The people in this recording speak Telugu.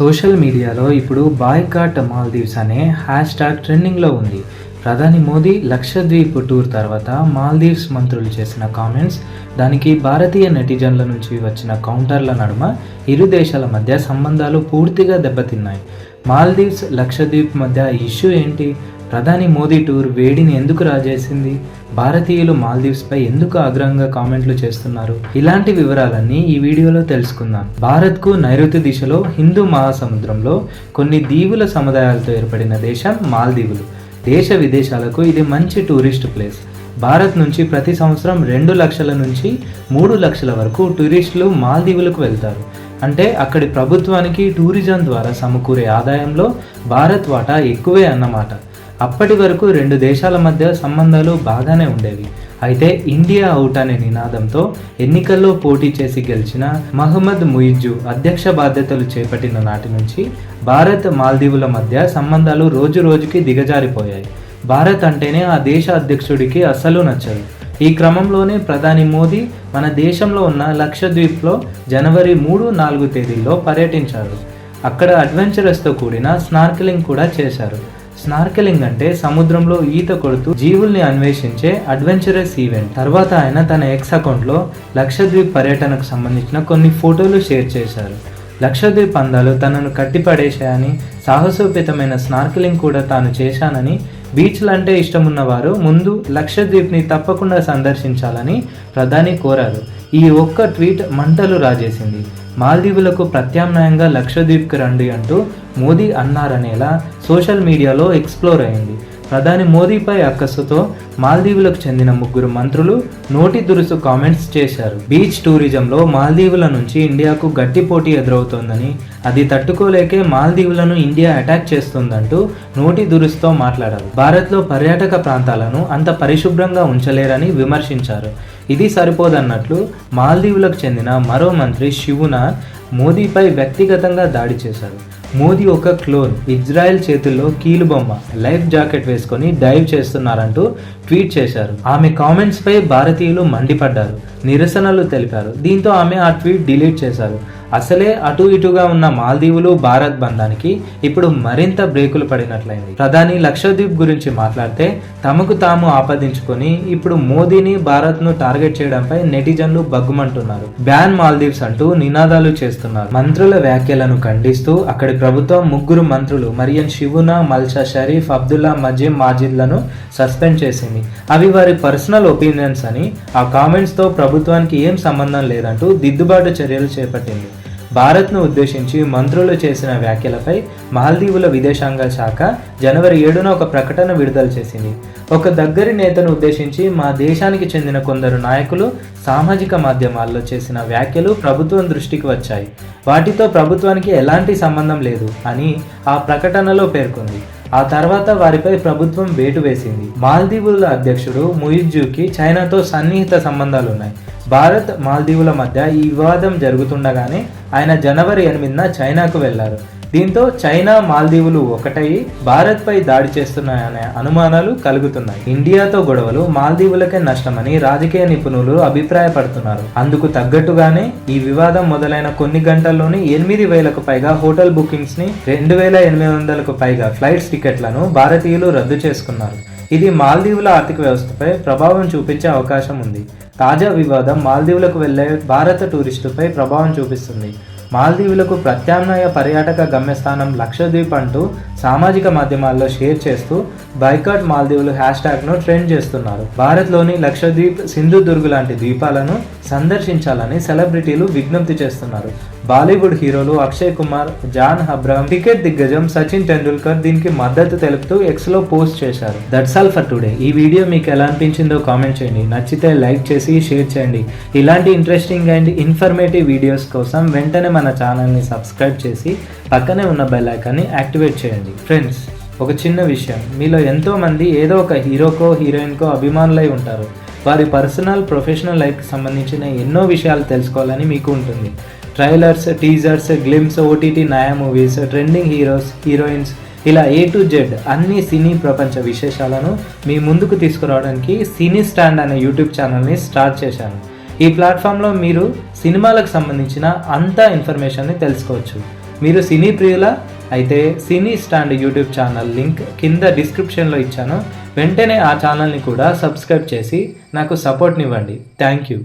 సోషల్ మీడియాలో ఇప్పుడు బాయ్కాట్ మాల్దీవ్స్ అనే హ్యాష్ ట్యాగ్ ట్రెండింగ్లో ఉంది. ప్రధాని మోదీ లక్షద్వీప్ టూర్ తర్వాత మాల్దీవ్స్ మంత్రులు చేసిన కామెంట్స్ దానికి భారతీయ నెటిజన్ల నుంచి వచ్చిన కౌంటర్ల నడుమ ఇరు దేశాల మధ్య సంబంధాలు పూర్తిగా దెబ్బతిన్నాయి. మాల్దీవ్స్ లక్షద్వీప్ మధ్య ఇష్యూ ఏంటి? ప్రధాని మోదీ టూర్ వేడిని ఎందుకు రాజేసింది? భారతీయులు మాల్దీవ్స్పై ఎందుకు ఆగ్రహంగా కామెంట్లు చేస్తున్నారు? ఇలాంటి వివరాలన్నీ ఈ వీడియోలో తెలుసుకుందాం. భారత్కు నైరుతి దిశలో హిందూ మహాసముద్రంలో కొన్ని దీవుల సముదాయాలతో ఏర్పడిన దేశం మాల్దీవులు. దేశ విదేశాలకు ఇది మంచి టూరిస్ట్ ప్లేస్. భారత్ నుంచి ప్రతి సంవత్సరం రెండు లక్షల నుంచి మూడు లక్షల వరకు టూరిస్టులు మాల్దీవులకు వెళ్తారు. అంటే అక్కడి ప్రభుత్వానికి టూరిజం ద్వారా సమకూరే ఆదాయంలో భారత్ వాటా ఎక్కువే అన్నమాట. అప్పటి వరకు రెండు దేశాల మధ్య సంబంధాలు బాగానే ఉండేవి. అయితే ఇండియా అవుట్ అనే నినాదంతో ఎన్నికల్లో పోటీ చేసి గెలిచిన మహమ్మద్ ముయిజ్జు అధ్యక్ష బాధ్యతలు చేపట్టిన నాటి నుంచి భారత్ మాల్దీవుల మధ్య సంబంధాలు రోజు రోజుకి దిగజారిపోయాయి. భారత్ అంటేనే ఆ దేశ అధ్యక్షుడికి అస్సలు నచ్చదు. ఈ క్రమంలోనే ప్రధాని మోదీ మన దేశంలో ఉన్న లక్షద్వీప్లో జనవరి మూడు నాలుగు తేదీల్లో పర్యటించారు. అక్కడ అడ్వెంచరస్తో కూడిన స్నార్కెలింగ్ కూడా చేశారు. స్నార్కెలింగ్ అంటే సముద్రంలో ఈత కొడుతూ జీవుల్ని అన్వేషించే అడ్వెంచరస్ ఈవెంట్. తర్వాత ఆయన తన ఎక్స్ అకౌంట్లో లక్షద్వీప్ పర్యటనకు సంబంధించిన కొన్ని ఫోటోలు షేర్ చేశారు. లక్షద్వీప్ అందాలు తనను కట్టిపడేశాయని సాహసోపేతమైన స్నార్కెలింగ్ కూడా తాను చేశానని బీచ్లు అంటే ఇష్టమున్న వారు ముందు లక్షద్వీప్ని తప్పకుండా సందర్శించాలని ప్రధాని కోరారు. ఈ ఒక్క ట్వీట్ మంటలు రాజేసింది. మాల్దీవులకు ప్రత్యామ్నాయంగా లక్షద్వీప్కి రండి అంటూ మోదీ అన్నారనేలా సోషల్ మీడియాలో ఎక్స్ప్లోర్ అయింది. ప్రధాని మోదీపై అక్కసుతో మాల్దీవులకు చెందిన ముగ్గురు మంత్రులు నోటి దురుసు కామెంట్స్ చేశారు. బీచ్ టూరిజంలో మాల్దీవుల నుంచి ఇండియాకు గట్టి పోటీ ఎదురవుతోందని అది తట్టుకోలేకే మాల్దీవులను ఇండియా అటాక్ చేస్తుందంటూ నోటి దురుసుతో మాట్లాడారు. భారత్లో పర్యాటక ప్రాంతాలను అంత పరిశుభ్రంగా ఉంచలేరని విమర్శించారు. ఇది సరిపోదన్నట్లు మాల్దీవులకు చెందిన మరో మంత్రి శివున మోదీపై వ్యక్తిగతంగా దాడి చేశారు. మోదీ ఒక క్లోన్. ఇజ్రాయెల్ చేతుల్లో కీలుబొమ్మ. లైఫ్ జాకెట్ వేసుకొని డైవ్ చేస్తున్నారంటూ ట్వీట్ చేశారు. ఆమె కామెంట్స్ పై భారతీయులు మండిపడ్డారు. నిరసనలు తెలిపారు. దీంతో ఆమె ఆ ట్వీట్ డిలీట్ చేశారు. అసలే అటు ఇటుగా ఉన్న మాల్దీవులు భారత్ బంధానికి ఇప్పుడు మరింత బ్రేకులు పడినట్లయింది. ప్రధాని లక్షద్వీప్ గురించి మాట్లాడితే తమకు తాము ఆపాదించుకొని ఇప్పుడు మోదీని భారత్ను టార్గెట్ చేయడంపై నెటిజన్లు బగ్గుమంటున్నారు. బ్యాన్ మాల్దీవ్స్ అంటూ నినాదాలు చేస్తున్నారు. మంత్రుల వ్యాఖ్యలను ఖండిస్తూ అక్కడి ప్రభుత్వం ముగ్గురు మంత్రులు మరియన్ శివునా మల్షా షరీఫ్ అబ్దుల్లా మజీం మాజిద్లను సస్పెండ్ చేసింది. అవి వారి పర్సనల్ ఒపీనియన్స్ అని ఆ కామెంట్స్తో ప్రభుత్వానికి ఏం సంబంధం లేదంటూ దిద్దుబాటు చర్యలు చేపట్టింది. భారత్ను ఉద్దేశించి మంత్రులు చేసిన వ్యాఖ్యలపై మాల్దీవుల విదేశాంగ శాఖ జనవరి ఏడున ఒక ప్రకటన విడుదల చేసింది. ఒక దగ్గరి నేతను ఉద్దేశించి మా దేశానికి చెందిన కొందరు నాయకులు సామాజిక మాధ్యమాల్లో చేసిన వ్యాఖ్యలు ప్రభుత్వం దృష్టికి వచ్చాయి. వాటితో ప్రభుత్వానికి ఎలాంటి సంబంధం లేదు అని ఆ ప్రకటనలో పేర్కొంది. ఆ తర్వాత వారిపై ప్రభుత్వం వేటు వేసింది. మాల్దీవుల అధ్యక్షుడు ముయిజ్జుకి చైనాతో సన్నిహిత సంబంధాలున్నాయి. భారత్ మాల్దీవుల మధ్య ఈ వివాదం జరుగుతుండగానే ఆయన జనవరి ఎనిమిదిన చైనాకు వెళ్ళారు. దీంతో చైనా మాల్దీవులు ఒకటై భారత్పై దాడి చేస్తున్నాయనే అనుమానాలు కలుగుతున్నాయి. ఇండియాతో గొడవలు మాల్దీవులకే నష్టమని రాజకీయ నిపుణులు అభిప్రాయపడుతున్నారు. అందుకు తగ్గట్టుగానే ఈ వివాదం మొదలైన కొన్ని గంటల్లోనే ఎనిమిది వేలకు పైగా హోటల్ బుకింగ్స్ని రెండు వేల ఎనిమిది వందలకు పైగా ఫ్లైట్స్ టికెట్లను భారతీయులు రద్దు చేసుకున్నారు. ఇది మాల్దీవుల ఆర్థిక వ్యవస్థపై ప్రభావం చూపించే అవకాశం ఉంది. తాజా వివాదం మాల్దీవులకు వెళ్ళే భారత టూరిస్టుపై ప్రభావం చూపిస్తుంది. మాల్దీవులకు ప్రత్యామ్నాయ పర్యాటక గమ్యస్థానం లక్షద్వీప్ అంటూ సామాజిక మాధ్యమాల్లో షేర్ చేస్తూ బైకాట్ మాల్దీవులు హ్యాష్ ట్యాగ్ను ట్రెండ్ చేస్తున్నారు. భారత్లోని లక్షద్వీప్ సింధుదుర్గ్ లాంటి ద్వీపాలను సందర్శించాలని సెలబ్రిటీలు విజ్ఞప్తి చేస్తున్నారు. బాలీవుడ్ హీరోలు Akshay Kumar John Abraham cricket దిగ్గజం సచిన్ టెండూల్కర్ దీనికి మద్దతు తెలుపుతూ ఎక్స్లో పోస్ట్ చేశారు. That's all for today. ఈ వీడియో మీకు ఎలా అనిపించిందో కామెంట్ చేయండి. నచ్చితే లైక్ చేసి షేర్ చేయండి. ఇలాంటి ఇంట్రెస్టింగ్ అండ్ ఇన్ఫర్మేటివ్ వీడియోస్ కోసం వెంటనే మన ఛానల్ని సబ్స్క్రైబ్ చేసి పక్కనే ఉన్న బెల్ ఐకాన్ని యాక్టివేట్ చేయండి. ఫ్రెండ్స్ ఒక చిన్న విషయం. మీలో ఎంతోమంది ఏదో ఒక హీరోకో హీరోయిన్కో అభిమానులై ఉంటారు. వారి పర్సనల్ ప్రొఫెషనల్ లైఫ్కి సంబంధించిన ఎన్నో విషయాలు తెలుసుకోవాలని మీకు ఉంటుంది. ట్రైలర్స్ టీజర్స్ గ్లిమ్స్ ఓటీటీ నయా మూవీస్ ట్రెండింగ్ హీరోస్ హీరోయిన్స్ ఇలా ఏ టు జెడ్ అన్ని సినీ ప్రపంచ విశేషాలను మీ ముందుకు తీసుకురావడానికి సినీ స్టాండ్ అనే యూట్యూబ్ ఛానల్ని స్టార్ట్ చేశాను. ఈ ప్లాట్ఫామ్లో మీరు సినిమాలకు సంబంధించిన అంతా ఇన్ఫర్మేషన్ని తెలుసుకోవచ్చు. మీరు సినీ ప్రియుల? అయితే cine stand YouTube channel link కింద డిస్క్రిప్షన్లో ఇచ్చాను. వెంటనే ఆ ఛానల్ని కూడా సబ్స్క్రైబ్ చేసి నాకు సపోర్ట్నివ్వండి. Thank you.